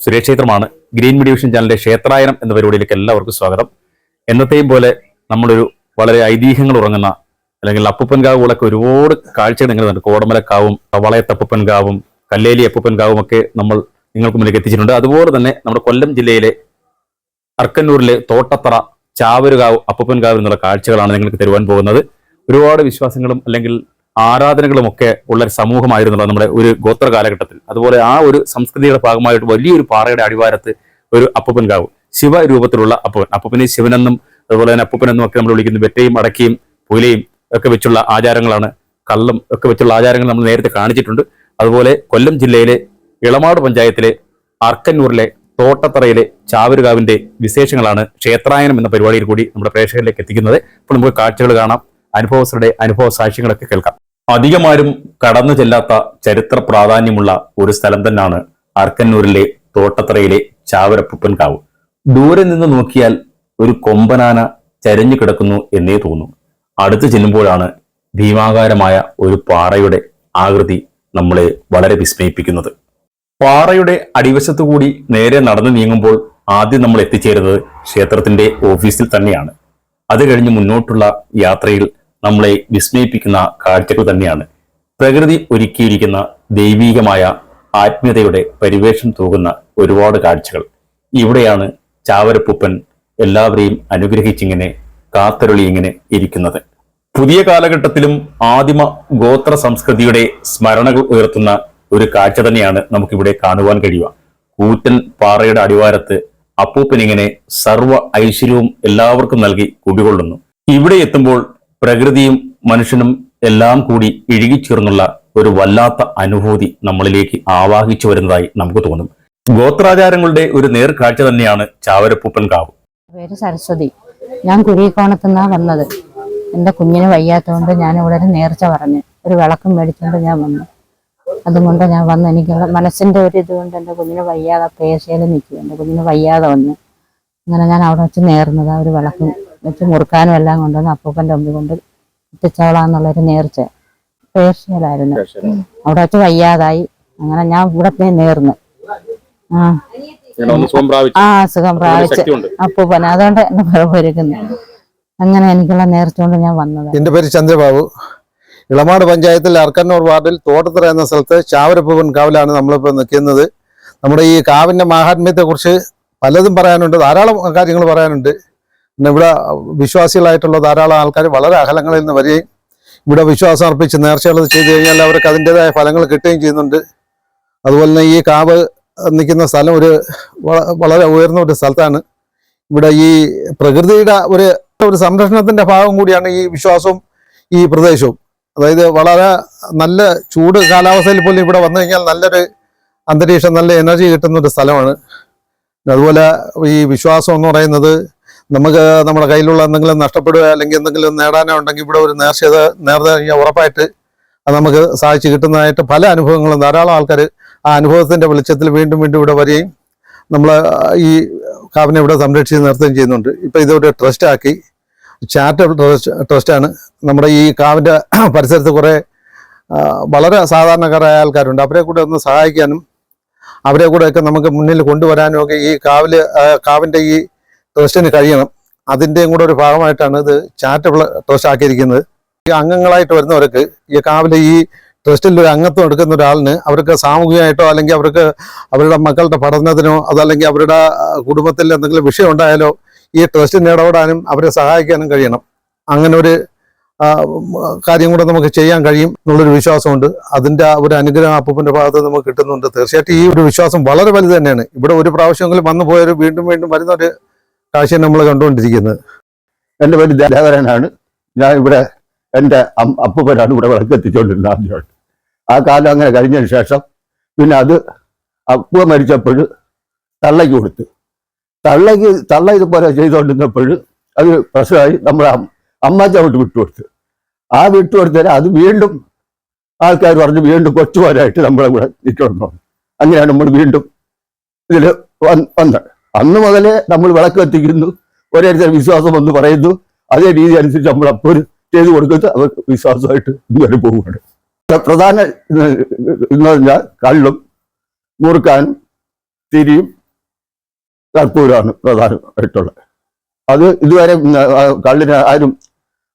സുരേക്ഷേത്രമാണ് green media ചാനലിന്റെ ക്ഷേത്രായനം എന്ന പരിപാടിയിലേക്ക് എല്ലാവർക്കും സ്വാഗതം. എന്നത്തെയും പോലെ നമ്മളൊരു വളരെ ഐതിഹ്യങ്ങൾ ഉറങ്ങുന്ന അല്ലെങ്കിൽ അപ്പുപ്പൻകാവുകളൊക്കെ ഒരുപാട് കാഴ്ചകൾ നിങ്ങൾ കണ്ടു കോടമലക്കാവും വളയത്തപ്പുപ്പൻകാവും കല്ലേലി അപ്പുപ്പൻകാവും ഒക്കെ നമ്മൾ നിങ്ങൾക്ക് മുന്നിലേക്ക് എത്തിച്ചിട്ടുണ്ട്. അതുപോലെ തന്നെ നമ്മുടെ കൊല്ലം ജില്ലയിലെ അർക്കന്നൂരിലെ തോട്ടത്തറ ചാവരുകാവ് അപ്പുപ്പൻകാവ് എന്നുള്ള കാഴ്ചകളാണ് നിങ്ങൾക്ക് തരുവാൻ പോകുന്നത്. ഒരുപാട് വിശ്വാസങ്ങളും അല്ലെങ്കിൽ ആരാധനകളും ഒക്കെ ഉള്ള ഒരു സമൂഹമായിരുന്നുള്ള നമ്മുടെ ഒരു ഗോത്ര കാലഘട്ടത്തിൽ. അതുപോലെ ആ ഒരു സംസ്കൃതിയുടെ ഭാഗമായിട്ട് വലിയൊരു പാറയുടെ അടിവാരത്ത് ഒരു അപ്പുപ്പൻകാവ് ശിവരൂപത്തിലുള്ള അപ്പുപ്പൻ. അപ്പുപ്പനെ ശിവനെന്നും അതുപോലെ തന്നെ അപ്പുപ്പനെന്നും ഒക്കെ നമ്മൾ വിളിക്കുന്നു. വെറ്റയും അടക്കയും പുലയും ഒക്കെ വെച്ചുള്ള ആചാരങ്ങളാണ്. കള്ളം ഒക്കെ വെച്ചുള്ള ആചാരങ്ങൾ നമ്മൾ നേരത്തെ കാണിച്ചിട്ടുണ്ട്. അതുപോലെ കൊല്ലം ജില്ലയിലെ ഇളമാട് പഞ്ചായത്തിലെ അർക്കന്നൂരിലെ തോട്ടത്തറയിലെ ചാവരുകാവിന്റെ വിശേഷങ്ങളാണ് ക്ഷേത്രായനം എന്ന പരിപാടിയിൽ കൂടി നമ്മുടെ പ്രേക്ഷകരിലേക്ക് എത്തിക്കുന്നത്. അപ്പോൾ നമുക്ക് കാഴ്ചകൾ കാണാം. അനുഭവസ്ഥരുടെ അനുഭവ സാക്ഷ്യങ്ങളൊക്കെ കേൾക്കാം. അധികമാരും കടന്നു ചെല്ലാത്ത ചരിത്ര പ്രാധാന്യമുള്ള ഒരു സ്ഥലം തന്നെയാണ് അർക്കന്നൂരിലെ തോട്ടത്തറയിലെ ചാവരപ്പുപ്പൻകാവ്. ദൂരെ നിന്ന് നോക്കിയാൽ ഒരു കൊമ്പനാന ചരിഞ്ഞു കിടക്കുന്നു എന്നേ തോന്നും അടുത്ത് ചെല്ലുമ്പോഴാണ് ഭീമാകാരമായ ഒരു പാറയുടെ ആകൃതി നമ്മളെ വളരെ വിസ്മയിപ്പിക്കുന്നത്. പാറയുടെ അടിവശത്തുകൂടി നേരെ നടന്നു നീങ്ങുമ്പോൾ ആദ്യം നമ്മൾ എത്തിച്ചേരുന്നത് ക്ഷേത്രത്തിന്റെ ഓഫീസിൽ തന്നെയാണ്. അത് കഴിഞ്ഞ് മുന്നോട്ടുള്ള യാത്രയിൽ നമ്മളെ വിസ്മയിപ്പിക്കുന്ന കാഴ്ചകൾ തന്നെയാണ്. പ്രകൃതി ഒരുക്കിയിരിക്കുന്ന ദൈവീകമായ ആത്മീയതയുടെ പരിവേഷം തൂകുന്ന ഒരുപാട് കാഴ്ചകൾ. ഇവിടെയാണ് ചാവരപ്പൂപ്പൻ എല്ലാവരെയും അനുഗ്രഹിച്ചിങ്ങനെ കാത്തരുളി ഇങ്ങനെ ഇരിക്കുന്നത്. പുതിയ കാലഘട്ടത്തിലും ആദിമ ഗോത്ര സംസ്കൃതിയുടെ സ്മരണകൾ ഉയർത്തുന്ന ഒരു കാഴ്ച തന്നെയാണ് നമുക്കിവിടെ കാണുവാൻ കഴിയുക. കൂറ്റൻ പാറയുടെ അടിവാരത്ത് അപ്പൂപ്പൻ ഇങ്ങനെ സർവ ഐശ്വര്യവും എല്ലാവർക്കും നൽകി കുടികൊള്ളുന്നു. ഇവിടെ എത്തുമ്പോൾ പ്രകൃതിയും മനുഷ്യനും എല്ലാം കൂടി ഇഴുകിച്ചേർന്നുള്ള ഒരു വല്ലാത്ത അനുഭൂതി നമ്മളിലേക്ക് ആവാഹിച്ചു വരുന്നതായി നമുക്ക് തോന്നും. ഗോത്രാചാരങ്ങളുടെ ഒരു നേർക്കാഴ്ച തന്നെയാണ് ചാവരപ്പൂപ്പൻ കാവ്. സരസ്വതി. ഞാൻ കുഴിക്കോണത്തു നിന്നാണ് വന്നത്. എന്റെ കുഞ്ഞിന് വയ്യാത്തതുകൊണ്ട് ഞാൻ ഇവിടെ ഒരു നേർച്ച പറഞ്ഞു. ഒരു വിളക്കും മേടിച്ചുകൊണ്ട് ഞാൻ വന്നു. അതുകൊണ്ട് ഞാൻ വന്ന്. എനിക്കുള്ള മനസ്സിന്റെ ഒരു ഇതുകൊണ്ട് എന്റെ കുഞ്ഞിന് വയ്യാതെ പേശയിൽ നിൽക്കും. എന്റെ കുഞ്ഞിന് വയ്യാതെ വന്ന്. അങ്ങനെ ഞാൻ അവിടെ വെച്ച് നേർന്നത്. ഒരു വിളക്കും വെച്ച് മുറുക്കാനും എല്ലാം കൊണ്ടുവന്ന് അപ്പൂപ്പന്റെ മുമ്പിൽ കൊണ്ട് എത്തിച്ചോളാന്നുള്ളൊരു നേർച്ച. പേശയിലായിരുന്നു അവിടെ വെച്ച് വയ്യാതായി. അങ്ങനെ ഞാൻ ഇവിടെ നേർന്ന്. ആ. ആ അസുഖം പ്രാപിച്ച്. അപ്പൂപ്പൻ അതുകൊണ്ട് എന്നെ പുറപ്പൊരുക്കുന്നത് അങ്ങനെ എനിക്കുള്ള നേർച്ചുകൊണ്ട് ഞാൻ വന്നത്. എന്റെ പേര് ചന്ദ്രബാബു. ഇളമാട് പഞ്ചായത്തിൽ അർക്കന്നൂർ വാർഡിൽ തോട്ടത്തറ എന്ന സ്ഥലത്ത് ചാവരപ്പൂവൻ കാവിലാണ് നമ്മളിപ്പോൾ നിൽക്കുന്നത്. നമ്മുടെ ഈ കാവിന്റെ മാഹാത്മ്യത്തെക്കുറിച്ച് പലതും പറയാനുണ്ട്. ധാരാളം കാര്യങ്ങൾ പറയാനുണ്ട്. പിന്നെ ഇവിടെ വിശ്വാസികളായിട്ടുള്ള ധാരാളം ആൾക്കാർ വളരെ അകലങ്ങളിൽ നിന്ന് വരികയും ഇവിടെ വിശ്വാസം അർപ്പിച്ച് നേർച്ചകൾ ചെയ്തു കഴിഞ്ഞാൽ അവർക്ക് അതിന്റെതായ ഫലങ്ങൾ കിട്ടുകയും ചെയ്യുന്നുണ്ട്. അതുപോലെ തന്നെ ഈ കാവ് നിൽക്കുന്ന സ്ഥലം ഒരു വളരെ ഉയർന്ന ഒരു സ്ഥലത്താണ്. ഇവിടെ ഈ പ്രകൃതിയുടെ ഒരു ഒരു സംരക്ഷണത്തിന്റെ ഭാഗം കൂടിയാണ് ഈ വിശ്വാസവും ഈ പ്രദേശവും. അതായത് വളരെ നല്ല ചൂട് കാലാവസ്ഥയിൽ പോലും ഇവിടെ വന്നു കഴിഞ്ഞാൽ നല്ലൊരു അന്തരീക്ഷം നല്ല എനർജി കിട്ടുന്ന ഒരു സ്ഥലമാണ്. അതുപോലെ ഈ വിശ്വാസം എന്ന് പറയുന്നത് നമുക്ക് നമ്മുടെ കയ്യിലുള്ള എന്തെങ്കിലും നഷ്ടപ്പെടുക അല്ലെങ്കിൽ എന്തെങ്കിലും നേടാനോ ഉണ്ടെങ്കിൽ ഇവിടെ ഒരു നേർച്ചത് നേർന്നു കഴിഞ്ഞാൽ ഉറപ്പായിട്ട് അത് നമുക്ക് സാധിച്ചു കിട്ടുന്നതായിട്ട് പല അനുഭവങ്ങളും ധാരാളം ആൾക്കാർ ആ അനുഭവത്തിന്റെ വെളിച്ചത്തിൽ വീണ്ടും വീണ്ടും ഇവിടെ വരികയും നമ്മൾ ഈ കാവിനെ ഇവിടെ സംരക്ഷിച്ച് നിർത്തുകയും ചെയ്യുന്നുണ്ട്. ഇപ്പോൾ ഇതൊരു ട്രസ്റ്റ് ആക്കി ചാരിറ്റബിൾ ട്രസ്റ്റ് ട്രസ്റ്റാണ് നമ്മുടെ ഈ കാവിന്റെ പരിസരത്ത് കുറേ വളരെ സാധാരണക്കാരായ ആൾക്കാരുണ്ട്. അവരെ കൂടെ ഒന്ന് സഹായിക്കാനും അവരെ കൂടെയൊക്കെ നമുക്ക് മുന്നിൽ കൊണ്ടുവരാനും ഒക്കെ ഈ കാവിൽ കാവിന്റെ ഈ ട്രസ്റ്റിന് കഴിയണം. അതിന്റെയും കൂടെ ഒരു ഭാഗമായിട്ടാണ് ഇത് ചാരിറ്റബിൾ ട്രസ്റ്റ് ആക്കിയിരിക്കുന്നത്. ഈ അംഗങ്ങളായിട്ട് വരുന്നവർക്ക് ഈ കാവിലെ ഈ ട്രസ്റ്റിൽ ഒരു അംഗത്വം എടുക്കുന്ന ഒരാളിന് അവർക്ക് സാമൂഹികമായിട്ടോ അല്ലെങ്കിൽ അവർക്ക് അവരുടെ മക്കളുടെ പഠനത്തിനോ അതല്ലെങ്കിൽ അവരുടെ കുടുംബത്തിൽ എന്തെങ്കിലും വിഷയം ഉണ്ടായാലോ ഈ ട്രസ്റ്റിന് ഇടപെടാനും അവരെ സഹായിക്കാനും കഴിയണം. അങ്ങനെ ഒരു കാര്യം കൂടെ നമുക്ക് ചെയ്യാൻ കഴിയും എന്നുള്ളൊരു വിശ്വാസമുണ്ട്. അതിന്റെ ഒരു അനുഗ്രഹം അപ്പൂപ്പന്റെ ഭാഗത്ത് നമുക്ക് കിട്ടുന്നുണ്ട്. തീർച്ചയായിട്ടും ഈ ഒരു വിശ്വാസം വളരെ വലുത് തന്നെയാണ്. ഇവിടെ ഒരു പ്രാവശ്യമെങ്കിലും വന്നു പോയൊരു വീണ്ടും വീണ്ടും വരുന്ന ഒരു കാഴ്ച നമ്മൾ കണ്ടുകൊണ്ടിരിക്കുന്നത്. എന്റെ പേര് ദേവരനാണ് ഞാൻ ഇവിടെ എന്റെ അപ്പൂപ്പനാണ് ഇവിടെ വിളക്കെത്തിച്ചുകൊണ്ടിരുന്നത് ആദ്യമായിട്ട്. ആ കാലം അങ്ങനെ കഴിഞ്ഞതിന് ശേഷം പിന്നെ അത് അപ്പ മരിച്ചപ്പോൾ തള്ളയ്ക്ക് കൊടുത്തു. തള്ളയ്ക്ക് തള്ള ഇതുപോലെ ചെയ്തുകൊണ്ടിരുന്നപ്പോൾ അത് പ്രശ്നമായി നമ്മുടെ അമ്മാച്ച വിട്ട് വിട്ടുകൊടുത്തു ആ വിട്ടുകൊടുത്തതിന് അത് വീണ്ടും ആൾക്കാർ പറഞ്ഞു വീണ്ടും കൊച്ചുപോരായിട്ട് നമ്മളെ കൂടെ നിൽക്കണം. അങ്ങനെയാണ് നമ്മൾ വീണ്ടും ഇതിൽ വന്നത്. അന്ന് മുതലേ നമ്മൾ വിളക്ക് എത്തിക്കുന്നു ഒരേ വിശ്വാസം എന്ന് പറയുന്നു അതേ രീതി അനുസരിച്ച് നമ്മൾ അപ്പോൾ ചെയ്തു കൊടുക്കുന്നത്. അവർ വിശ്വാസമായിട്ട് ഇതുവരെ പോവുകയാണ്. പ്രധാന എന്ന് പറഞ്ഞാൽ കള്ളും മുറുക്കാനും തിരിയും കർപ്പൂരമാണ് പ്രധാനമായിട്ടുള്ളത്. അത് ഇതുവരെ കള്ളിന് ആരും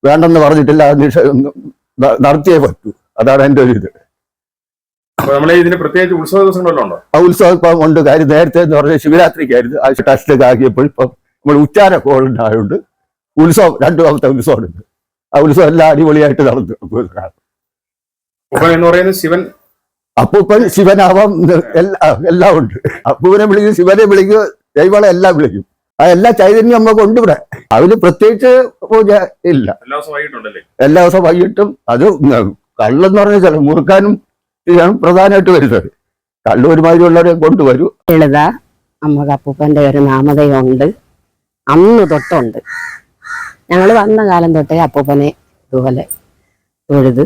വേണ്ടെന്ന് പറഞ്ഞിട്ടില്ല നടത്തിയേ പറ്റൂ. അതാണ് എന്റെ ഒരു ഇത്. ഇതിന് പ്രത്യേകിച്ച് ഉത്സവ ദിവസങ്ങളെല്ലാം ഉണ്ടോ? ആ ഉത്സവം ഇപ്പം ഉണ്ട്. കാര്യം നേരത്തെ എന്ന് പറഞ്ഞാൽ ശിവരാത്രിക്കായിരുന്നു. ആ ടെസ്റ്റൊക്കെ ആക്കിയപ്പോൾ ഇപ്പം നമ്മൾ ഉച്ചാര കോളുണ്ടായതുകൊണ്ട് ഉത്സവം രണ്ടു ദിവസത്തെ ഉത്സവമുണ്ട്. ആ ഉത്സവം എല്ലാം അടിപൊളിയായിട്ട് നടന്നു. എന്ന് പറയുന്നത് ശിവൻ. അപ്പൂപ്പൻ ശിവനാവാം എല്ലാം എല്ലാം ഉണ്ട്. അപ്പൂപ്പനെ വിളിക്കും ശിവനെ വിളിക്കും ദൈവങ്ങളെ എല്ലാം വിളിക്കും. ആ എല്ലാ ചൈതന്യം നമുക്ക് ഉണ്ട് ഇവിടെ. അതിന് പ്രത്യേകിച്ച് പൂജ ഇല്ല. എല്ലാ ദിവസവും ദിവസവും വൈകിട്ടും അത് കള്ളെന്ന് പറഞ്ഞ ചില മുറുക്കാനും ഇതാണ് പ്രധാനമായിട്ട് വരുന്നത്. കള്ള് ഒരുമാതിരിയുള്ളവരെ കൊണ്ടുവരും. ലളിത നമുക്ക് അപ്പൂപ്പന്റെ ഒരു നാമതയുണ്ട് അന്ന് തൊട്ടുണ്ട്. ഞങ്ങൾ വന്ന കാലം തൊട്ടേ അപ്പൂപ്പനെ ഇതുപോലെ തൊഴുത്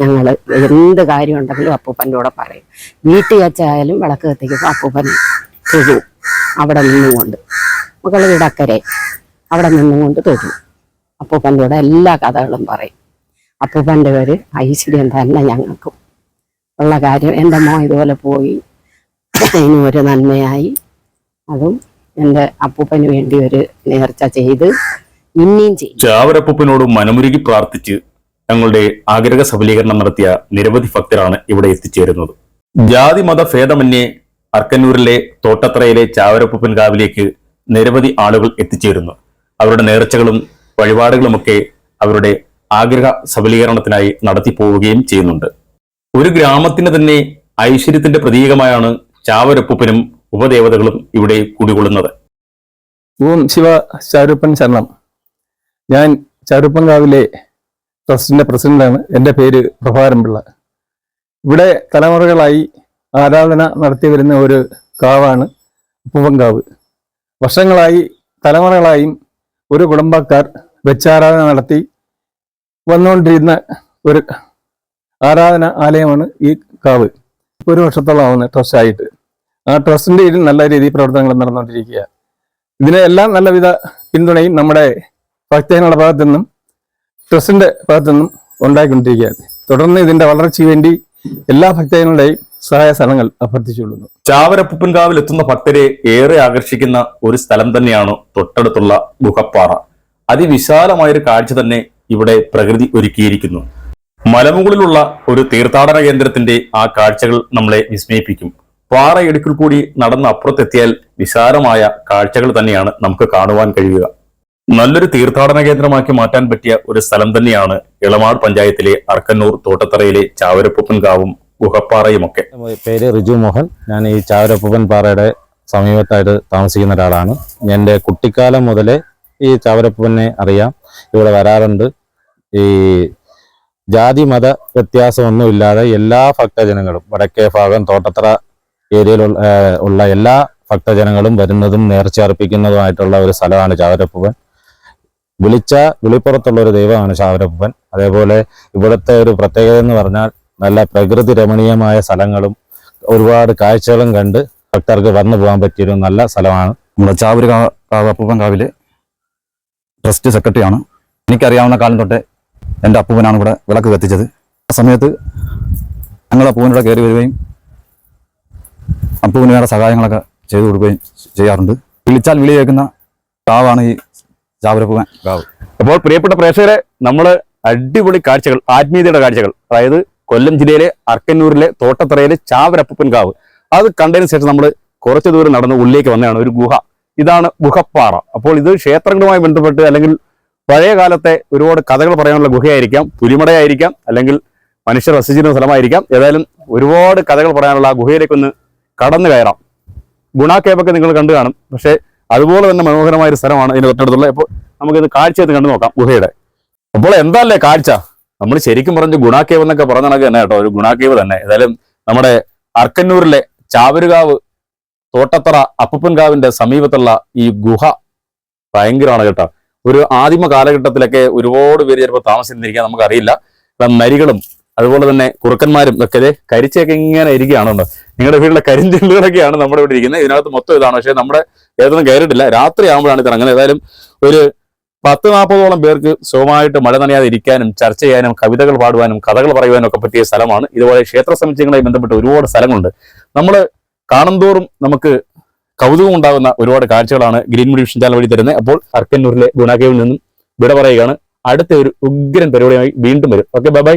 ഞങ്ങൾ എന്ത് കാര്യം ഉണ്ടെങ്കിലും അപ്പൂപ്പന്റെ കൂടെ പറയും. വീട്ടിൽ വെച്ചായാലും വിളക്ക് കത്തിക്കുമ്പോൾ അപ്പൂപ്പൻ തൊഴും അവിടെ നിന്നുകൊണ്ട്. മക്കൾ വീടക്കരെ അവിടെ നിന്നുകൊണ്ട് തൊഴും അപ്പൂപ്പന്റെ കൂടെ എല്ലാ കഥകളും പറയും. അപ്പൂപ്പന്റെ പേര് ഐശ്വര്യം തന്നെ ഞങ്ങൾക്കും. ഉള്ള കാര്യം എന്റെ മോൻ ഇതുപോലെ പോയി. അതിനും ഒരു നന്മയായി. അതും എന്റെ അപ്പൂപ്പന് വേണ്ടി ഒരു നേർച്ച ചെയ്ത് ഇനിയും ചെയ്യും. ചാവരപ്പൂപ്പനോട് മനമുരുകി പ്രാർത്ഥിച്ച് തങ്ങളുടെ ആഗ്രഹ സഫലീകരണം നടത്തിയ നിരവധി ഭക്തരാണ് ഇവിടെ എത്തിച്ചേരുന്നത്. ജാതി മത ഭേദമന്യേ അർക്കന്നൂരിലെ തോട്ടത്രയിലെ ചാവരപ്പൂപ്പൻ കാവിലേക്ക് നിരവധി ആളുകൾ എത്തിച്ചേരുന്നു. അവരുടെ നേർച്ചകളും വഴിപാടുകളുമൊക്കെ അവരുടെ ആഗ്രഹ സഫലീകരണത്തിനായി നടത്തി പോവുകയും ചെയ്യുന്നുണ്ട്. ഒരു ഗ്രാമത്തിന് തന്നെ ഐശ്വര്യത്തിന്റെ പ്രതീകമായാണ് ചാവരപ്പൂപ്പനും ഉപദേവതകളും ഇവിടെ കുടികൊള്ളുന്നത്. ഓം ശിവ ചാരുപ്പൻ ശരണം. ഞാൻ ചാരുപ്പൻകാവിലെ ട്രസ്റ്റിന്റെ പ്രസിഡന്റാണ് എന്റെ പേര് പ്രഭാരം പിള്ള. ഇവിടെ തലമുറകളായി ആരാധന നടത്തി വരുന്ന ഒരു കാവാണ് പൂവങ്കാവ് വർഷങ്ങളായി തലമുറകളായും ഒരു കുടുംബക്കാർ വെച്ചാരാധന നടത്തി വന്നുകൊണ്ടിരുന്ന ഒരു ആരാധന ആലയമാണ് ഈ കാവ്. ഒരു വർഷത്തോളമാവുന്ന ട്രസ്റ്റായിട്ട്. ആ ട്രസ്റ്റിന്റെ കീഴിൽ നല്ല രീതിയിൽ പ്രവർത്തനങ്ങൾ നടന്നുകൊണ്ടിരിക്കുക ഇതിനെല്ലാം നല്ലവിധ പിന്തുണയും നമ്മുടെ ഭക്തജനങ്ങളുടെ ഭാഗത്തു നിന്നും ട്രസ്റ്റിന്റെ ഭാഗത്തു നിന്നും ഉണ്ടായിക്കൊണ്ടിരിക്കുകയാണ്. തുടർന്ന് ഇതിന്റെ വളർച്ചയ്ക്ക് വേണ്ടി എല്ലാ ഭക്തജനങ്ങളുടെയും സഹായ സ്ഥലങ്ങൾ അഭ്യർത്ഥിച്ചുകൊള്ളുന്നു. ചാവരപ്പുപ്പൻകാവിൽ എത്തുന്ന ഭക്തരെ ഏറെ ആകർഷിക്കുന്ന ഒരു സ്ഥലം തന്നെയാണ് തൊട്ടടുത്തുള്ള ഗുഹപ്പാറ. അതിവിശാലമായൊരു കാഴ്ച തന്നെ ഇവിടെ പ്രകൃതി ഒരുക്കിയിരിക്കുന്നു. മലമുകളിലുള്ള ഒരു തീർത്ഥാടന കേന്ദ്രത്തിന്റെ ആ കാഴ്ചകൾ നമ്മളെ വിസ്മയിപ്പിക്കും. പാറയിടുക്കിൽ കൂടി നടന്ന് അപ്പുറത്തെത്തിയാൽ വിശാലമായ കാഴ്ചകൾ തന്നെയാണ് നമുക്ക് കാണുവാൻ കഴിയുക. നല്ലൊരു തീർത്ഥാടന കേന്ദ്രമാക്കി മാറ്റാൻ പറ്റിയ ഒരു സ്ഥലം തന്നെയാണ് ഇളമാട് പഞ്ചായത്തിലെ അർക്കന്നൂർ തോട്ടത്തറയിലെ ചാവരപ്പൂപ്പൻകാവും ഗുഹപ്പാറയുമൊക്കെ. പേര് റിജു മോഹൻ. ഞാൻ ഈ ചാവരപ്പൂപ്പൻ പാറയുടെ സമീപത്തായിട്ട് താമസിക്കുന്ന ഒരാളാണ്. എന്റെ കുട്ടിക്കാലം മുതലേ ഈ ചാവരപ്പൂപ്പനെ അറിയാം. ഇവിടെ വരാറുണ്ട്. ഈ ജാതി മത വ്യത്യാസമൊന്നുമില്ലാതെ എല്ലാ ഭക്തജനങ്ങളും വടക്കേ ഭാഗം തോട്ടത്തറ ഏരിയയിലുള്ള ഉള്ള എല്ലാ ഭക്തജനങ്ങളും വരുന്നതും നേർച്ച അർപ്പിക്കുന്നതുമായിട്ടുള്ള ഒരു സ്ഥലമാണ് ചാവരപ്പൂപ്പൻ. വിളിച്ച വിളിപ്പുറത്തുള്ള ഒരു ദൈവമാണ് ശാവരപ്പൻ അതേപോലെ ഇവിടുത്തെ ഒരു പ്രത്യേകത എന്ന് പറഞ്ഞാൽ നല്ല പ്രകൃതി രമണീയമായ സ്ഥലങ്ങളും ഒരുപാട് കാഴ്ചകളും കണ്ട് ഭക്തർക്ക് വന്നു പോകാൻ പറ്റിയൊരു നല്ല സ്ഥലമാണ്. നമ്മുടെ കാവ് അപ്പൂപ്പൻ കാവിലെ ട്രസ്റ്റ് സെക്രട്ടറിയാണ്. എനിക്കറിയാവുന്ന കാലം തൊട്ടേ എന്റെ അപ്പൂപ്പനാണ് ഇവിടെ വിളക്ക് കത്തിച്ചത്. ആ സമയത്ത് ഞങ്ങൾ അപ്പൂപ്പനോടെ കയറി വരികയും അപ്പൂവിന് വേണ്ട സഹായങ്ങളൊക്കെ ചെയ്തു കൊടുക്കുകയും ചെയ്യാറുണ്ട്. വിളിച്ചാൽ വിളി കേൾക്കുന്ന കാവാണ് ഈ കാവ് അപ്പോൾ പ്രിയപ്പെട്ട പ്രേക്ഷകരെ നമ്മൾ അടിപൊളി കാഴ്ചകൾ ആത്മീയതയുടെ കാഴ്ചകൾ അതായത് കൊല്ലം ജില്ലയിലെ അർക്കന്നൂരിലെ തോട്ടത്തറയിലെ ചാവരപ്പൻ കാവ് അത് കണ്ടതിന് ശേഷം നമ്മൾ കുറച്ച് ദൂരം നടന്ന് ഉള്ളിലേക്ക് വന്നതാണ് ഒരു ഗുഹ. ഇതാണ് ഗുഹപ്പാറ. അപ്പോൾ ഇത് ക്ഷേത്രങ്ങളുമായി ബന്ധപ്പെട്ട് അല്ലെങ്കിൽ പഴയ കാലത്തെ ഒരുപാട് കഥകൾ പറയാനുള്ള ഗുഹയായിരിക്കാം പുലിമടയായിരിക്കാം അല്ലെങ്കിൽ മനുഷ്യർ വസിച്ചിരുന്ന സ്ഥലമായിരിക്കാം. ഏതായാലും ഒരുപാട് കഥകൾ പറയാനുള്ള ആ ഗുഹയിലേക്കൊന്ന് കടന്നു കയറാം. ഗുണ നിങ്ങൾ കണ്ടു കാണും. പക്ഷേ അതുപോലെ തന്നെ മനോഹരമായ ഒരു സ്ഥലമാണ് ഇതിന് തൊട്ടടുത്തുള്ള. ഇപ്പോൾ നമുക്കിത് കാഴ്ചയത് കണ്ടു നോക്കാം ഗുഹയുടെ. അപ്പോൾ എന്താല്ലേ കാഴ്ച? നമ്മൾ ശരിക്കും പറഞ്ഞ ഗുണാക്കേവ് എന്നൊക്കെ പറഞ്ഞ കണക്ക് തന്നെ കേട്ടോ. ഒരു ഗുണാക്കേവ് തന്നെ. ഏതായാലും നമ്മുടെ അർക്കന്നൂരിലെ ചാവരുകാവ് തോട്ടത്തറ അപ്പപ്പൻകാവിന്റെ സമീപത്തുള്ള ഈ ഗുഹ ഭയങ്കരമാണ് കേട്ടോ. ഒരു ആദിമ കാലഘട്ടത്തിലൊക്കെ ഒരുപാട് പേര് ചിലപ്പോൾ താമസിച്ചിരിക്കാൻ നമുക്കറിയില്ല. നരികളും അതുപോലെ തന്നെ കുറുക്കന്മാരും ഒക്കെ കരിച്ചൊക്കെ ഇങ്ങനെ ഇരിക്കുകയാണല്ലോ നിങ്ങളുടെ വീട്ടിലെ കരിഞ്ചെല്ലുകളൊക്കെയാണ് നമ്മുടെ ഇവിടെ ഇരിക്കുന്നത്. ഇതിനകത്ത് മൊത്തം ഇതാണ്. പക്ഷേ നമ്മുടെ ഏതൊന്നും കയറിയിട്ടില്ല. രാത്രി ആകുമ്പോഴാണ് ഇത് ഇറങ്ങുന്നത്. ഏതായാലും ഒരു പത്ത് നാൽപ്പതോളം പേർക്ക് സുഖമായിട്ട് മഴ നനയാതെ ഇരിക്കാനും ചർച്ച ചെയ്യാനും കവിതകൾ പാടുവാനും കഥകൾ പറയുവാനും ഒക്കെ പറ്റിയ സ്ഥലമാണ്. ഇതുപോലെ ക്ഷേത്ര സമുച്ചയങ്ങളുമായി ബന്ധപ്പെട്ട് ഒരുപാട് സ്ഥലങ്ങളുണ്ട്. നമ്മൾ കാണുന്തോറും നമുക്ക് കൗതുകം ഉണ്ടാകുന്ന ഒരുപാട് കാഴ്ചകളാണ് ഗ്രീൻ ഡിവിഷൻ ചാനൽ വഴി തരുന്നത്. അപ്പോൾ അർക്കന്നൂരിലെ ഗുണാകേവിൽ നിന്നും വിട പറയുകയാണ്. അടുത്ത ഒരു ഉഗ്രൻ പരിപാടിയുമായി വീണ്ടും വരും. Okay bye bye.